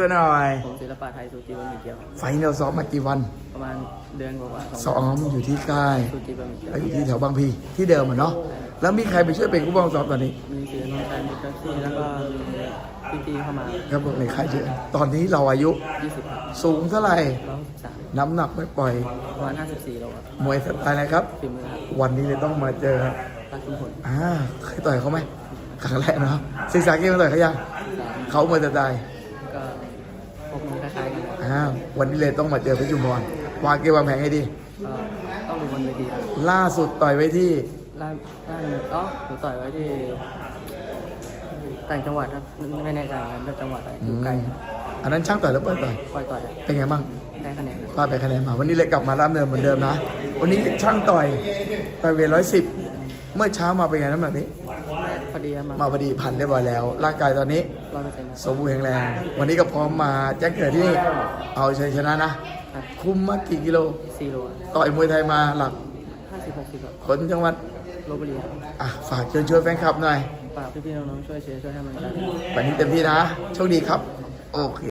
ตัวหน่อย ผมศิลปะไทยสุจิบะหมี่เกี๊ยวไฟล์เราซ้อมมากี่วัน ประมาณเดือนกว่าๆสองซ้อมอยู่ที่ค่ายสุจิบะหมี่เกี๊ยวแล้วอยู่ที่แถวบางพีที่เดิมอะเนาะ แล้วมีใครไปช่วยเป็นผู้บังคับซ้อมตอนนี้ มีเสียนนท์ชัยมีเป๊ปซี่แล้วก็มีพี่ๆเข้ามา ครับผมในค่ายเยอะตอนนี้เราอายุ20ครับสูงเท่าไหร่ 163น้ำหนักไม่ปล่อย ประมาณ54โลครับมวยสไตล์อะไรครับ ฝีมือครับวันนี้เลยต้องมาเจอรักชุมพลอ่าเคยต่อยเขาไหมครั้งแรกเนาะศึกษาเกมมาต่อยเขายังเขามวยสไตล์ ก็พบมือคล้ายๆกันครับ อ่าวันนี้เลยต้องมาเจอเพชรจุมพรวางเกมวางแผนให้ดีก็ต้องดูบนเวทีครับล่าสุดต่อยไว้ที่ล่างล่างอ๋อผมต่อยไว้ที่ต่างจังหวัดครับ ไม่แน่ใจเหมือนกันว่าจังหวัดอะไรอยู่ไกลครับอันนั้นช่างต่อยแล้วเปิดต่อยปล่อยต่อยเป็นไงบ้างได้คะแนนครับพลาดไปคะแนนมา วันนี้เลยกลับมารับเนินเหมือนเดิมนะ วันนี้ช่างต่อยต่อยเวทร้อยสิบเมื่อเช้ามาเป็นไงน้ำหนักนี้ พอดีครับมามาพอดีพันเรียบร้อยแล้ว ร่างกายตอนนี้ร้อยเปอร์เซ็นต์สมบูรณ์แข็งแรง วันนี้ก็พร้อมมาแจ้งเกิดที่นี่เอาชัยชนะนะ ครับคุมมากี่กิโลซีโร่ต่อยมวยไทยมาหลักห้าสิบหกสิบครับคนจังหวัดลบบุรีครับอะฝากเชิญชวนแฟนคลับหน่อยฝากพี่ๆน้องๆช่วยเชียร์ช่วยให้มันใจ วันนี้เต็มที่นะ โชคดีครับ โอเค